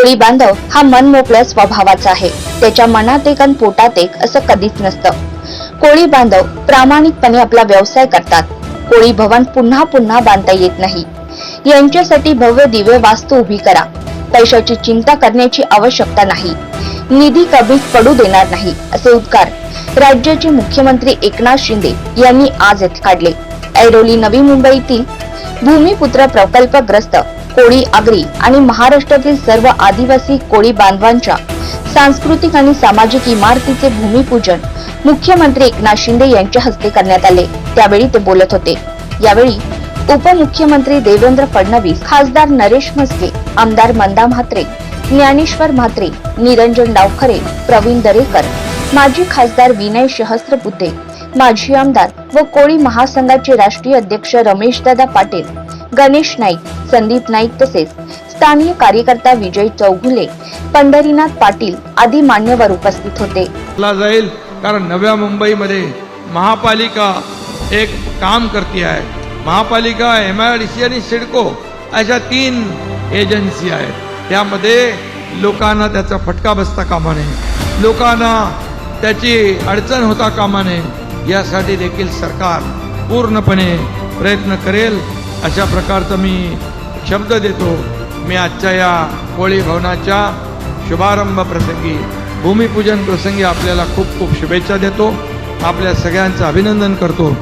कोळी बांधव हा मनमोकळ्या स्वभावाचा आहे. त्याच्या मनात एक आणि पोटात एक असं कधीच नसतं. कोळी बांधव प्रामाणिकपणे आपला व्यवसाय करतात. कोळी भवन पुन्हा पुन्हा बांधता येत नाही. यांच्यासाठी भव्य दिव्य वास्तू उभी करा. पैशाची चिंता करण्याची आवश्यकता नाही. निधी कमीच पडू देणार नाही असे उद्गार राज्याचे मुख्यमंत्री एकनाथ शिंदे यांनी आज येथे काढले. ऐरोली नवी मुंबईतील भूमिपुत्र प्रकल्पग्रस्त कोळी आगरी आणि महाराष्ट्रातील सर्व आदिवासी कोळी बांधवांच्या सांस्कृतिक आणि सामाजिक इमारतीचे भूमिपूजन मुख्यमंत्री एकनाथ शिंदे यांच्या हस्ते करण्यात आले. त्यावेळी ते बोलत होते. यावेळी उपमुख्यमंत्री देवेंद्र फडणवीस खासदार नरेश म्हस्के आमदार मंदा म्हात्रे ज्ञानेश्वर म्हात्रे निरंजन डावखरे प्रवीण दरेकर माजी खासदार विनय सहस्त्रबुद्धे माजी आमदार व कोळी महासंघाचे राष्ट्रीय अध्यक्ष रमेशदादा पाटील गणेश नाईक संदीप नाईक तसेच स्थानीय कार्यकर्ता विजय चौगुले पंढरीनाथ पाटील आदी मान्यवर उपस्थित होते. ला जाईल कारण नव्या मुंबईमध्ये महापालिका एक काम करते आहे. महापालिका एम आय डी सी आणि सिडको अशा तीन एजन्सी आहेत. त्यामध्ये लोकांना त्याचा फटका बसता कामा नये. लोकांना त्याची अडचण होता कामा नये. यासाठी देखील सरकार पूर्णपणे प्रयत्न करेल. अशा प्रकारचा मी शब्द देतो. मी आजच्या या कोळी भवनाच्या शुभारंभ प्रसंगी भूमिपूजन प्रसंगी आपल्याला खूप खूप शुभेच्छा देतो. आपल्या सगळ्यांचं अभिनंदन करतो.